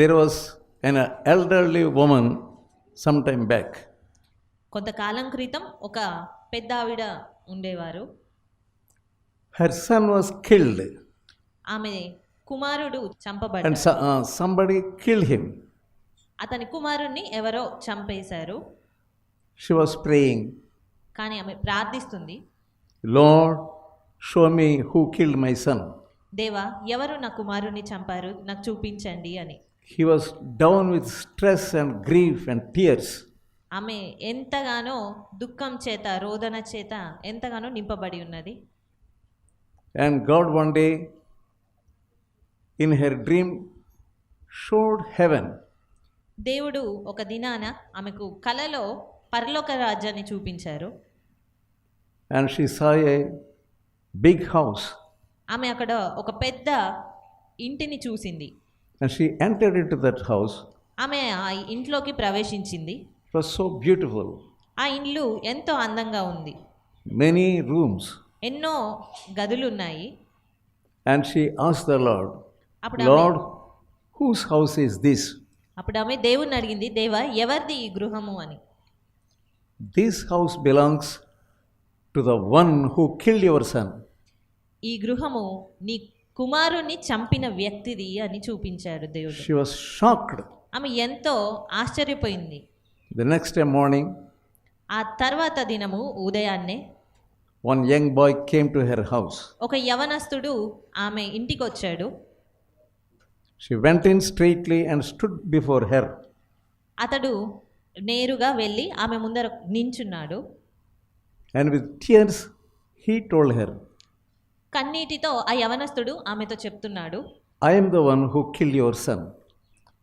There was an elderly women some time back కొంతకాలం క్రితం ఒక పెద్ద ఆవిడ ఉండేవారు. హెర్ సన్ వాస్ కిల్డ్ ఆమె కుమారుడు చంపబడి కిల్ హిమ్ అతని కుమారుణ్ణి ఎవరో చంపేశారు. షీ వాస్ ప్రేయింగ్ కానీ ఆమె ప్రార్థిస్తుంది. Lord show me who killed my son దేవా ఎవరు నా కుమారుణ్ణి చంపారు? నాకు చూపించండి అని. He was down with stress and grief and tears ఆమె ఎంతగానో దుఃఖం చేత రోదన చేత ఎంతగానో నింపబడి ఉన్నది. And God one day in her dream showed heaven దేవుడు ఒక దినాన ఆమెకు కలలో పరలోక రాజ్యాన్ని చూపించారు. And she saw a big house ఆమె అక్కడ ఒక పెద్ద ఇంటిని చూసింది. And she entered in to that house ఆమె ఆ ఇంట్లోకి ప్రవేశించింది. వాజ్ సో బ్యూటిఫుల్ ఆ ఇల్లు ఎంతో అందంగా ఉంది. మెనీ రూమ్స్ ఎన్నో గదులు ఉన్నాయి అండ్ షీ ఆస్ ద లార్డ్ అప్పుడు Lord whose house is this అప్పుడు ఆమె దేవుని అడిగింది దేవా ఎవరిది ఈ గృహము? అని. This house belongs to the one who killed your son ఈ గృహము నీ కుమారుణ్ణి చంపిన వ్యక్తిది అని చూపించారు దేవుడు. షీ షాక్డ్ ఆమె ఎంతో ఆశ్చర్యపోయింది. ది నెక్స్ట్ డే మార్నింగ్ ఆ తర్వాత దినము ఉదయాన్నే one young boy came to her house ఒక యవనస్తుడు ఆమె ఇంటికి వచ్చాడు she went in straightly and stood before her అతడు నేరుగా వెళ్ళి ఆమె ముందర నించున్నాడు. And with tears he told her కన్నీటితో ఆ యవనస్తుడు ఆమెతో చెప్తున్నాడు I'm the one who kill your son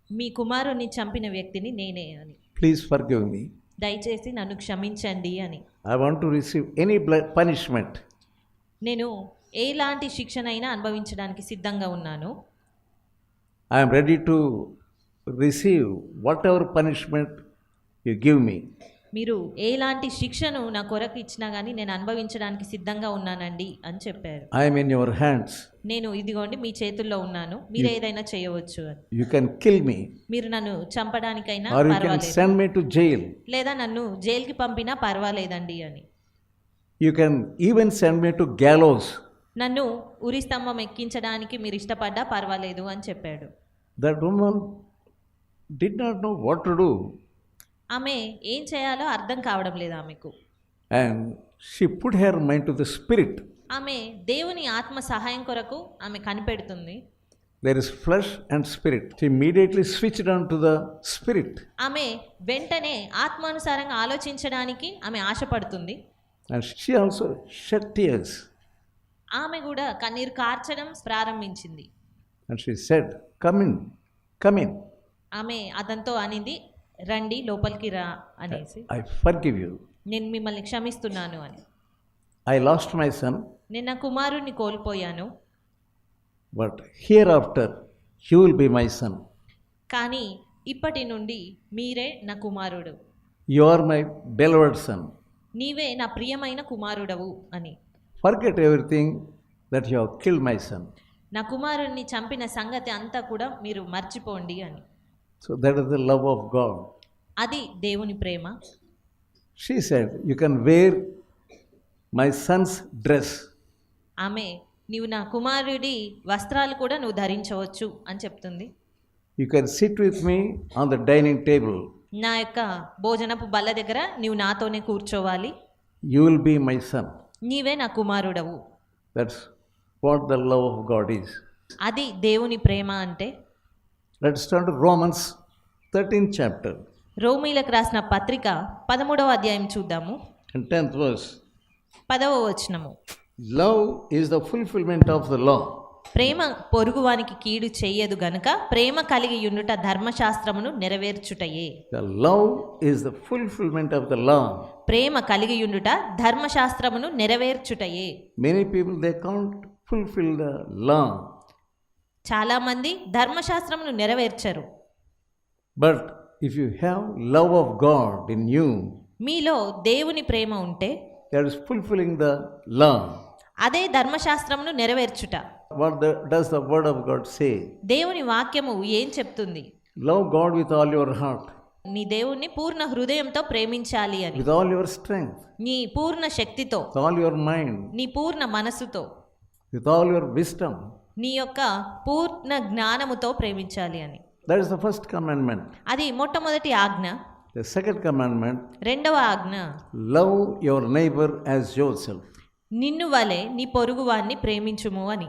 మీ కుమారుణ్ణి చంపిన వ్యక్తిని నేనే అని. ప్లీజ్ ఫర్ గివ్ మీ దయచేసి నన్ను క్షమించండి అని. I want to receive any punishment నేను ఏలాంటి శిక్షణైనా అనుభవించడానికి సిద్ధంగా ఉన్నాను. I'm ready to receive whatever punishment you give me మీరు ఎలాంటి శిక్షను నా కొరకు ఇచ్చినా కానీ నేను అనుభవించడానికి సిద్ధంగా ఉన్నానండి అని చెప్పారు am in your hands. నేను ఇదిగోండి మీ చేతుల్లో ఉన్నాను మీరు ఏదైనా చేయవచ్చు అని You can kill me మీరు నన్ను చంపడానికైనా పర్వాలేదు send me to jail. లేదా నన్ను జైలుకి పంపినా పర్వాలేదండి అని You can even send me to gallows. నన్ను ఉరి స్తంభం ఎక్కించడానికి మీరు ఇష్టపడ్డా పర్వాలేదు అని చెప్పాడు That woman did not know what to do. ఆమె ఏం చేయాలో అర్థం కావడం లేదు ఆమెకు. And she put her mind to the spirit ఆమె దేవుని ఆత్మ సహాయం కొరకు ఆమె కనిపెడుతుంది. There is flesh and spirit she immediately switched on to the spirit ఆమె వెంటనే ఆత్మానుసారంగా ఆలోచించడానికి ఆమె ఆశపడుతుంది. And she also shed tears ఆమె కూడా కన్నీరు కార్చడం ప్రారంభించింది. And she said come in ఆమె అతనితో అనింది రండి లోపలికి రా అనేసి. ఐ ఫర్ గివ్ యూ నేను మిమ్మల్ని క్షమిస్తున్నాను అని. ఐ లాస్ట్ మై సన్ నేను నా కుమారుని కోల్పోయాను. But hereafter he will be my son కానీ ఇప్పటి నుండి మీరే నా కుమారుడు. You are my beloved son నీవే నా ప్రియమైన కుమారుడవు అని. Forget everything that you have my son నా కుమారుణ్ణి చంపిన సంగతి అంతా కూడా మీరు మర్చిపోండి అని. So that is the love of God అది దేవుని ప్రేమ. She said you can wear my son's dress ఆమె నీవు నా కుమారుడి వస్త్రాలు కూడా నువ్వు ధరించవచ్చు అని చెప్తుంది. You can sit with me on the dining table నా యొక్క భోజనపు బల్ల దగ్గర నీవు నాతోనే కూర్చోవాలి. You will be my son నీవే నా కుమారుడవు. That's what the love of God is అది దేవుని ప్రేమ అంటే. Let's turn to Romans 13 chapter రోమీలకు రాసిన పత్రిక 13వ అధ్యాయం చూద్దాము. 10th వర్స్ 10వ వచనము. Love is the fulfilment of the law ప్రేమ పొరుగువానికి కీడు చేయదు గనుక ప్రేమ కలిగి ఉన్నట ధర్మశాస్త్రమును నెరవేర్చుటయే. The love is the fulfilment of the law ప్రేమ కలిగి ఉన్నట ధర్మశాస్త్రమును నెరవేర్చుటయే. Many people they can't fulfil the law చాలామంది ధర్మశాస్త్రమును నెరవేర్చరు. But if you have love of God in you మీలో దేవుని ప్రేమ ఉంటే that is fulfilling the law అదే ధర్మశాస్త్రమును నెరవేర్చుట. What the does the word of God say దేవుని వాక్యము ఏం చెప్తుంది? Love God with all your heart నీ దేవుణ్ణి పూర్ణ హృదయంతో ప్రేమించాలి అని. విత్ ఆల్ యువర్ స్ట్రెంగ్త్ నీ పూర్ణ శక్తితో. ఆల్ యువర్ మైండ్ నీ పూర్ణ మనసుతో. విత్ ఆల్ యువర్ విస్టమ్ నీ యొక్క పూర్ణ జ్ఞానముతో ప్రేమించాలి అని. That is the first commandment అది మొట్టమొదటి ఆజ్ఞ. ద సెకండ్ కమాండ్మెంట్ రెండవ ఆజ్ఞ. Love your neighbour as yourself నిన్ను వలె నీ పొరుగు వాణ్ణి ప్రేమించుము అని.